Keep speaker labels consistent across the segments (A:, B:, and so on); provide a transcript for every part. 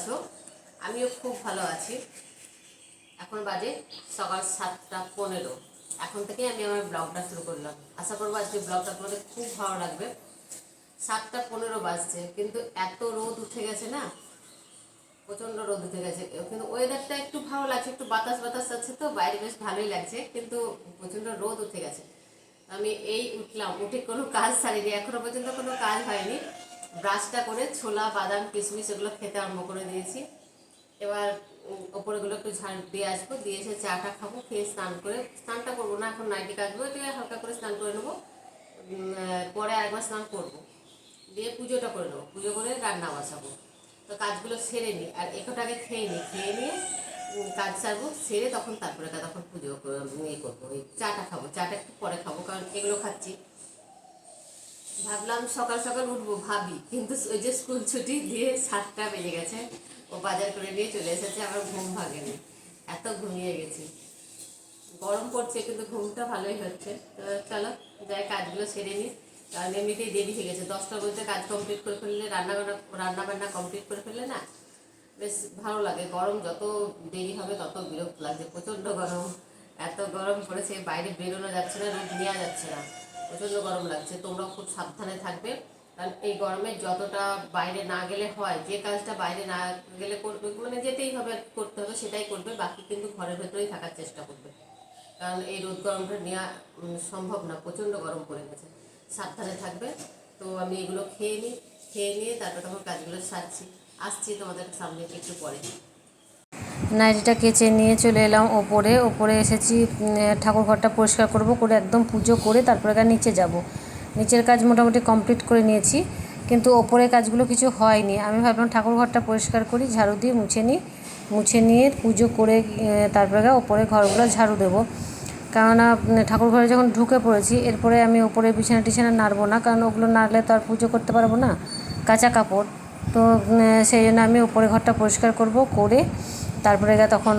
A: আছো? আমিও খুব ভালো আছি। এখন বাজে সকাল সাতটা পনেরো। এখন থেকে আমি আমার ব্লগটা শুরু করলাম। আশা করব আজকে ব্লগটা তোমাদের খুব ভালো লাগবে। সাতটা পনেরো বাজছে, কিন্তু এত রোদ উঠে গেছে না? প্রচণ্ড রোদ উঠে গেছে। কিন্তু ওয়েদারটা একটু ভালো লাগছে, একটু বাতাস বাতাস আছে তো, বাইরে বেশ ভালোই লাগছে, কিন্তু প্রচণ্ড রোদ উঠে গেছে। আমি এই উঠলাম, উঠে কোনো কাজ সারিনি এখনও পর্যন্ত কোনো কাজ হয়নি। ব্রাশটা করে ছোলা, বাদাম, কিশমিশ এগুলো খেতে আরম্ভ করে দিয়েছি। এবার ওপরেগুলো একটু ঝাড় দিয়ে আসব, দিয়ে এসে চাটা খাব, খেয়ে স্নান করে, স্নানটা করব না, এখন নাইটি কাটবো এটা হালকা করে স্নান করে নেব। পরে একবার স্নান করব। দিয়ে পুজোটা করে নেব, পুজো করে রান্না বসাবো। তো কাজগুলো সেরে নিই আর একটাকে খেয়ে নিই খেয়ে নিয়ে কাজ সারবো, সেরে তখন তারপরে তখন পুজো ইয়ে করব, ওই চাটা খাব, চাটা একটু পরে খাব, কারণ এগুলো খাচ্ছি। ভাবলাম সকাল সকাল উঠবো, ভাবি। কিন্তু ওই যে স্কুল ছুটি দিয়ে সাতটা বেজে গেছে। ও বাজার করে নিয়ে চলে এসেছে, আমার ঘুম ভাগেনি এত ঘুমিয়ে গেছি। গরম পড়ছে, কিন্তু ঘুমটা ভালোই হচ্ছে। তো চলো, যাই, কাজগুলো সেরে নিই। কারণ এমনিতেই দেরি হয়ে গেছে। দশটার মধ্যে কাজ কমপ্লিট করে ফেললে রান্না রান্না বান্না কমপ্লিট করে ফেললে না, বেশ ভালো লাগে। গরম যত দেরি হবে, তত বিরক্ত লাগছে। প্রচণ্ড গরম। এত গরম পড়েছে, বাইরে বেরোনো যাচ্ছে না, রোদ নেওয়া যাচ্ছে না। প্রচণ্ড গরম লাগছে, তোমরা খুব সাবধানে থাকবে। কারণ এই গরমে যতটা বাইরে না গেলে হয়, যে কাজটা বাইরে না গেলে করবে মানে যেতেই হবে, করতে হবে, সেটাই করবে, বাকি কিন্তু ঘরের ভেতরেই থাকার চেষ্টা করবে। কারণ এই রোদ গরমটা নেওয়া সম্ভব না, প্রচণ্ড গরম পড়ে গেছে। সাবধানে থাকবে। তো আমি এগুলো খেয়ে নিই খেয়ে নিয়ে তারপর তখন কাজগুলো সারছি। আসছি তোমাদের সামনে একটু পরে।
B: নাইটিটা কেচে নিয়ে চলে এলাম ওপরে। ওপরে এসেছি ঠাকুর ঘরটা পরিষ্কার করব, করে একদম পুজো করে তারপরে গা নিচে যাব। নিচের কাজ মোটামুটি কমপ্লিট করে নিয়েছি, কিন্তু ওপরে কাজগুলো কিছু হয়নি। আমি ভাবলাম ঠাকুর ঘরটা পরিষ্কার করি, ঝাড়ু দিয়ে মুছে নিই। মুছে নিয়ে পুজো করে তারপরে গা ওপরে ঘরগুলো ঝাড়ু দেবো। কেননা ঠাকুর ঘরে যখন ঢুকে পড়েছি, এরপরে আমি ওপরে বিছানা টিছানা নাড়বো না, কারণ ওগুলো নাড়লে তো আর পুজো করতে পারব না, কাঁচা কাপড়। তো সেই জন্য আমি উপরে ঘরটা পরিষ্কার করব, করে তারপরে তখন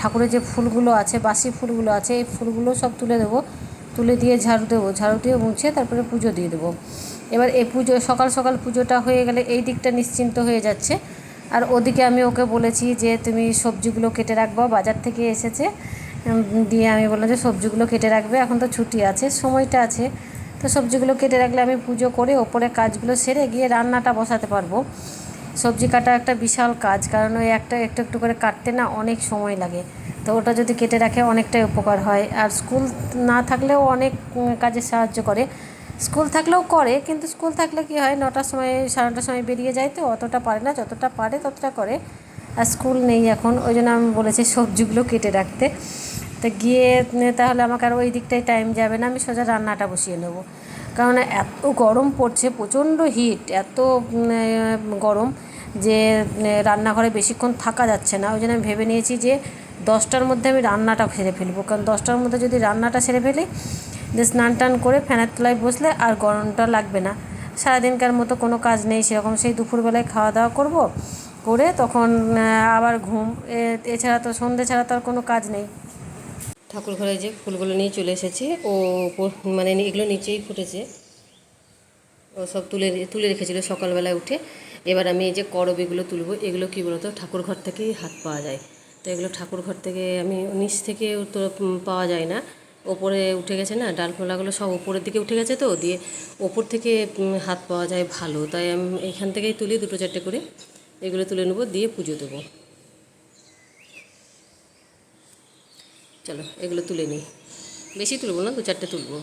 B: ঠাকুরের যে ফুলগুলো আছে বাসি ফুলগুলো আছে, এই ফুলগুলো সব তুলে দেবো। তুলে দিয়ে ঝাড়ু দেবো, ঝাড়ু দিয়ে মুছে তারপরে পুজো দিয়ে দেবো। এবার এই পুজো, সকাল সকাল পুজোটা হয়ে গেলে এই দিকটা নিশ্চিন্ত হয়ে যাচ্ছে। আর ওদিকে আমি ওকে বলেছি যে, তুমি সবজিগুলো কেটে রাখবা, বাজার থেকে এসেছে। দিয়ে আমি বললাম যে, সবজিগুলো কেটে রাখবে, এখন তো ছুটি আছে, সময়টা আছে। তো সবজিগুলো কেটে রাখলে আমি পুজো করে ওপরে কাজগুলো সেরে গিয়ে রান্নাটা বসাতে পারব। সবজি কাটা একটা বিশাল কাজ, কারণ ওই একটা একটু একটু করে কাটতে না অনেক সময় লাগে। তো ওটা যদি কেটে রাখে অনেকটাই উপকার হয়। আর স্কুল না থাকলেও অনেক কাজে সাহায্য করে। স্কুল থাকলেও করে, কিন্তু স্কুল থাকলে কি হয়, নটার সময়, সাড়ে নটার সময় বেরিয়ে যায় তো, অতটা পারে না, যতটা পারে ততটা করে। আর স্কুল নেই এখন, ওই জন্য আমি বলেছি সবজিগুলো কেটে রাখতে। তো গিয়ে তাহলে আমাকে আর ওই দিকটায় টাইম যাবে না, আমি সোজা রান্নাটা বসিয়ে নেব। কারণ এত গরম পড়ছে, প্রচণ্ড হিট এত গরম। যে রান্নাঘরে বেশিক্ষণ থাকা যাচ্ছে না। ওই জন্য আমি ভেবে নিয়েছি যে, দশটার মধ্যে আমি রান্নাটা সেরে ফেলব। কারণ দশটার মধ্যে যদি রান্নাটা সেরে ফেলি, যে স্নান টান করে ফ্যানের তলায় বসলে আর গরমটা লাগবে না। সারাদিনকার মতো কোনো কাজ নেই, সেরকম সেই দুপুরবেলায় খাওয়া দাওয়া করব, করে তখন আবার ঘুম। এছাড়া তো সন্ধে ছাড়া তো আর কোনো কাজ নেই।
A: ঠাকুর ঘরে যে ফুলগুলো নিয়ে চলে এসেছে, ও মানে এগুলো নিচেই ফুটেছে। ও সব তুলে তুলে রেখেছিল সকালবেলায় উঠে। এবার আমি এই যে করবিগুলো তুলব, এগুলো কী বলতো, ঠাকুর ঘর থেকেই হাত পাওয়া যায়। তো এগুলো ঠাকুর ঘর থেকে আমি নিচ থেকে তো পাওয়া যায় না। ওপরে উঠে গেছে না ডালপালাগুলো সব ওপরের দিকে উঠে গেছে তো, দিয়ে ওপর থেকে হাত পাওয়া যায় ভালো। তাই আমি এখান থেকেই তুলি দুটো চারটে করে। এগুলো তুলে নেব, দিয়ে পুজো দেবো। চলো, এগুলো তুলে নিই। বেশি তুলবো না, দু চারটে তুলবো।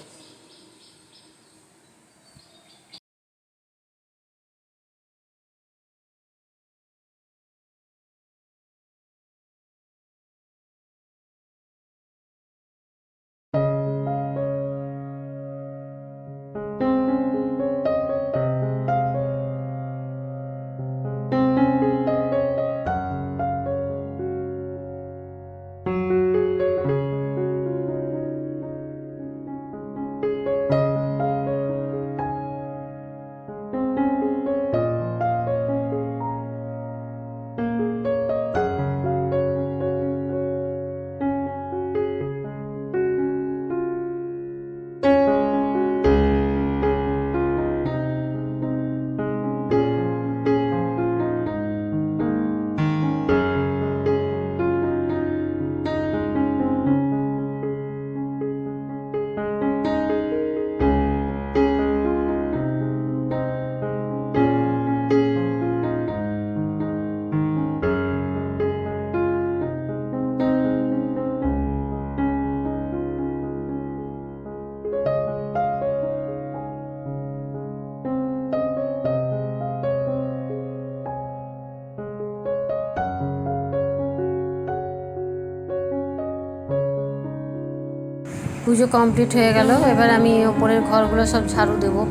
B: পুজো কমপ্লিট হয়ে গেল। এবার আমি ওপরের ঘরগুলো সব ঝাড়ু দেবো।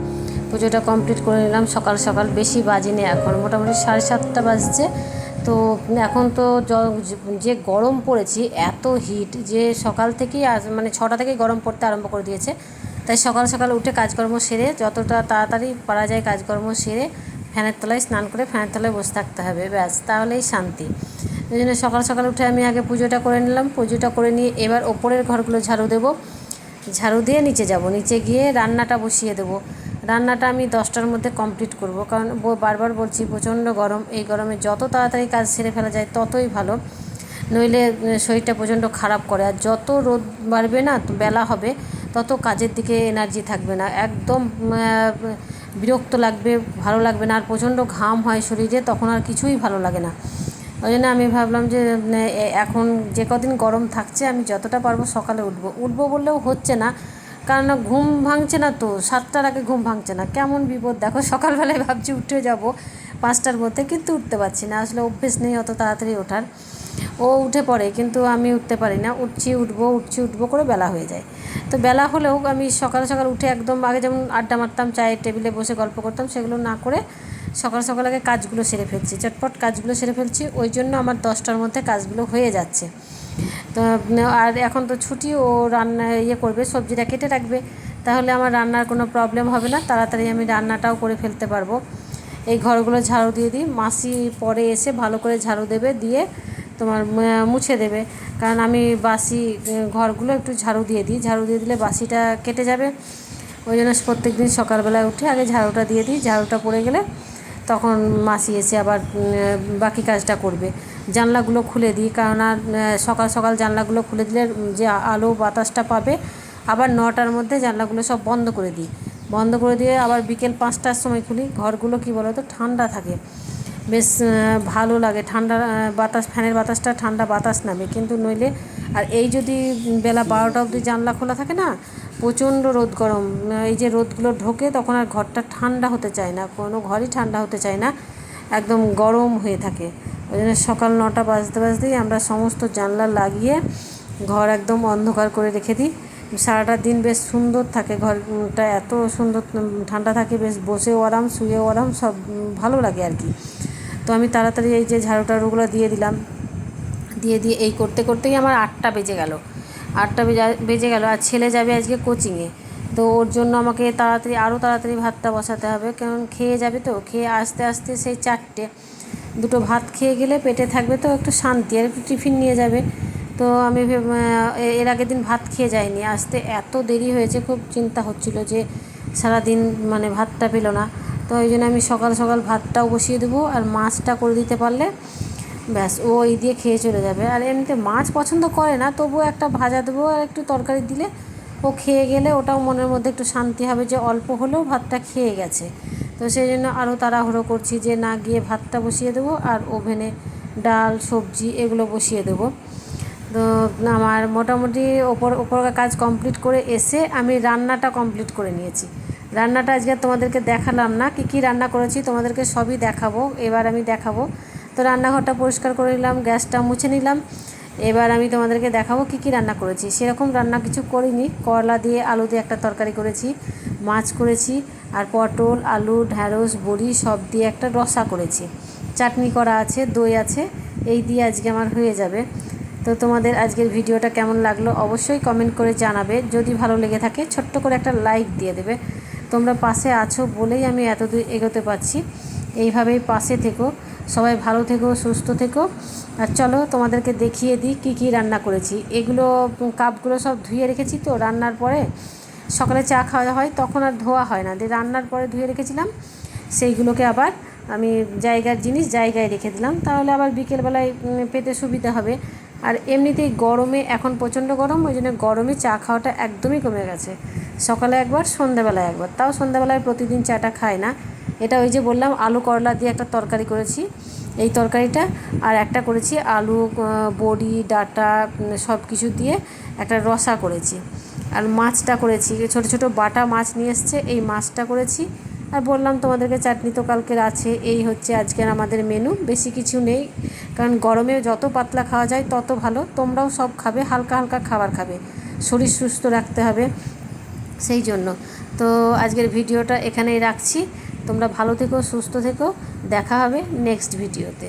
B: পুজোটা কমপ্লিট করে নিলাম। সকাল সকাল বেশি বাজিনি এখন। মোটামুটি সাড়ে সাতটা বাজছে। তো এখন তো যে গরম পড়েছে, এত হিট যে সকাল থেকেই মানে ছটা থেকেই গরম পড়তে আরম্ভ করে দিয়েছে। তাই সকাল সকাল উঠে কাজকর্ম সেরে, যতটা তাড়াতাড়ি পারা যায় কাজকর্ম সেরে ফ্যানের তলায় স্নান করে ফ্যানের তলায় বসে থাকতে হবে। ব্যাস, তাহলেই শান্তি। ওই জন্য সকাল সকাল উঠে আমি আগে পুজোটা করে নিলাম। পুজোটা করে নিয়ে এবার ওপরের ঘরগুলো ঝাড়ু দেবো। ঝাড়ু দিয়ে নিচে যাব। নিচে গিয়ে রান্নাটা বসিয়ে দেবো। রান্নাটা আমি দশটার মধ্যে কমপ্লিট করব। কারণ বারবার বলছি, প্রচণ্ড গরম। এই গরমে যত তাড়াতাড়ি কাজ সেরে ফেলা যায়, ততই ভালো। নইলে শরীরটা প্রচণ্ড খারাপ করে। আর যত রোদ বাড়বে না, বেলা হবে, তত কাজের দিকে এনার্জি থাকবে না। একদম বিরক্ত লাগবে, ভালো লাগবে না। আর প্রচণ্ড ঘাম হয় শরীরে, তখন আর কিছুই ভালো লাগে না। ওই জন্য আমি ভাবলাম যে এখন যে কদিন গরম থাকছে, আমি যতটা পারব সকালে উঠবো। উঠবো বললেও হচ্ছে না, কারণ ঘুম ভাঙছে না তো, সাতটার আগে ঘুম ভাঙছে না। কেমন বিপদ? দেখো, সকালবেলায় ভাবছি উঠে যাব পাঁচটার মধ্যে, কিন্তু উঠতে পারছি না। আসলে অভ্যেস নেই অত তাড়াতাড়ি ওঠার। ও উঠে পড়ে, কিন্তু আমি উঠতে পারি না। উঠছি, উঠবো উঠছি, উঠবো করে বেলা হয়ে যায়। তো বেলা হলেও আমি সকাল সকাল উঠে একদম আগে যেমন আড্ডা মারতাম, চায়ের টেবিলে বসে গল্প করতাম, সেগুলো না করে সকাল সকাল আগে কাজগুলো সেরে ফেলছি। চটপট কাজগুলো সেরে ফেলছি, ওই জন্য আমার দশটার মধ্যে কাজগুলো হয়ে যাচ্ছে। তো, আর এখন তো ছুটি, ও রান্না ইয়ে করবে, সবজিটা কেটে রাখবে। তাহলে আমার রান্নার কোনো প্রবলেম হবে না, তাড়াতাড়ি আমি রান্নাটাও করে ফেলতে পারব। এই ঘরগুলো ঝাড়ু দিয়ে দিই, মাসি পরে এসে ভালো করে ঝাড়ু দেবে, দিয়ে তোমার মুছে দেবে। কারণ আমি বাসি ঘরগুলো একটু ঝাড়ু দিয়ে দিই। ঝাড়ু দিয়ে দিলে বাসিটা কেটে যাবে। ওই জন্য প্রত্যেক দিন সকালবেলায় উঠে আগে ঝাড়ুটা দিয়ে দিই। ঝাড়ুটা পড়ে গেলে তখন মাসি এসে আবার বাকি কাজটা করবে। জানলাগুলো খুলে দিই। কারণ আর সকাল সকাল জানলাগুলো খুলে দিলে যে আলো বাতাসটা পাবে, আবার নটার মধ্যে জানলাগুলো সব বন্ধ করে দিই। বন্ধ করে দিয়ে আবার বিকেল পাঁচটার সময় খুলি। ঘরগুলো কী বলো তো ঠান্ডা থাকে। বেশ ভালো লাগে। ঠান্ডা বাতাস, ফ্যানের বাতাসটা ঠান্ডা বাতাস নামে। কিন্তু নইলে, আর এই যদি বেলা বারোটা অবধি জানলা খোলা থাকে না, প্রচণ্ড রোদ গরম। এই যে রোদগুলো ঢোকে, তখন আর ঘরটা ঠান্ডা হতে চায় না। কোনো ঘরই ঠান্ডা হতে চায় না। একদম গরম হয়ে থাকে। ওই জন্য সকাল নটা বাজতে বাজতেই আমরা সমস্ত জানলা লাগিয়ে, ঘর একদম অন্ধকার করে রেখে দিই। সারাটা দিন বেশ সুন্দর থাকে। ঘরটা এত সুন্দর ঠান্ডা থাকে, বেশ বসেও আরাম, শুয়েও আরাম, সব ভালো লাগে আর কি। তো আমি তাড়াতাড়ি এই যে ঝাড়ু টাড়ুগুলো দিয়ে দিলাম। দিয়ে দিয়ে এই করতে, করতেই আমার আটটা বেজে গেল। আটটা বেজে বেজে গেল আর ছেলে যাবে আজকে কোচিংয়ে তো ওর জন্য আমাকে তাড়াতাড়ি আরও তাড়াতাড়ি ভাতটা বসাতে হবে। কারণ খেয়ে যাবে তো, খেয়ে আস্তে আস্তে সেই চারটে। দুটো ভাত খেয়ে গেলে পেটে থাকবে তো একটু শান্তি, আর একটু টিফিন নিয়ে যাবে। তো আমি এর আগের দিন ভাত খেয়ে যাইনি। আসতে এত দেরি হয়েছে, খুব চিন্তা হচ্ছিল যে সারাদিন মানে ভাতটা পেল না। তো ওই জন্য আমি সকাল সকাল ভাতটাও বসিয়ে দেবো আর মাছটা করে দিতে পারলে ব্যাস, ও এই দিয়ে খেয়ে চলে যাবে। আর এমনিতে মাছ পছন্দ করে না, তবুও একটা ভাজা দেবো আর একটু তরকারি দিলে ও খেয়ে গেলে ওটাও মনের মধ্যে একটু শান্তি হবে যে অল্প হলেও ভাতটা খেয়ে গেছে। তো সেই জন্য আরও তাড়াহুড়ো করছি যে না গিয়ে ভাতটা বসিয়ে দেবো আর ওভেনে ডাল, সবজি এগুলো বসিয়ে দেবো। তো আমার মোটামুটি ওপর ওপর কাজ কমপ্লিট করে এসে আমি রান্নাটা কমপ্লিট করে নিয়েছি। রান্নাটা আজকে তোমাদেরকে দেখালাম না, কী কী রান্না করেছি তোমাদেরকে সবই দেখাবো, এবার আমি দেখাবো। তো রান্নাঘরটা পরিষ্কার করে নিলাম, গ্যাসটা মুছে নিলাম, এবার আমি তোমাদেরকে দেখাবো কী কী রান্না করেছি। সেরকম রান্না কিছু করিনি, করলা দিয়ে, আলু দিয়ে একটা তরকারি করেছি, মাছ করেছি, আর পটল, আলু, ঢ্যাঁড়স, বড়ি সব দিয়ে একটা রসা করেছি। চাটনি করা আছে, দই আছে, এই দিয়ে আজকে আমার হয়ে যাবে। তো তোমাদের আজকের ভিডিওটা কেমন লাগল অবশ্যই কমেন্ট করে জানাবে। যদি ভালো লেগে থাকে, ছোট্ট করে একটা লাইক দিয়ে দেবে। তোমরা পাশে আছো বলেই আমি এতদূর এগোতে পারছি। এইভাবেই পাশে থেকো। সবাই ভালো থেকো, সুস্থ থেকো। আর চলো তোমাদেরকে দেখিয়ে দিই কী কী রান্না করেছি। এগুলো কাপগুলো সব ধুয়ে রেখেছি তো রান্নার পরে সকালে চা খাওয়া হয়, তখন আর ধোয়া হয় না। দিয়ে রান্নার পরে ধুয়ে রেখেছিলাম। সেইগুলোকে আবার আমি জায়গার জিনিস জায়গায় রেখে দিলাম। তাহলে আবার বিকেলবেলায় পেতে সুবিধা হবে। আর এমনিতেই গরমে এখন প্রচণ্ড গরম, ওই জন্য গরমে চা খাওয়াটা একদমই কমে গেছে। সকালে একবার, সন্ধ্যাবেলায় একবার। তাও সন্ধ্যাবেলায় প্রতিদিন চাটা খায় না। এটা ওই যে বললাম, আলু করলা দিয়ে একটা তরকারি করেছি। এই তরকারিটা আর একটা করেছি আলু বড়ি, ডাটা সব কিছু দিয়ে একটা রসা করেছি। আর মাছটা করেছি, ছোট ছোট বাটা মাছ নিয়ে এসছে, এই মাছটা করেছি। আর বললাম, তোমাদেরকে চাটনি তো কালকের আছে, এই হচ্ছে আজকের আমাদের মেনু বেশি কিছু নেই। কারণ গরমে যত পাতলা খাওয়া যায়, তত ভালো। তোমরাও সব খাবে, হালকা হালকা খাবার খাবে। শরীর সুস্থ রাখতে হবে। সেই জন্য। তো আজকের ভিডিওটা এখানেই রাখছি। তোমরা ভালো থেকো, সুস্থ থেকো। দেখা হবে নেক্সট ভিডিওতে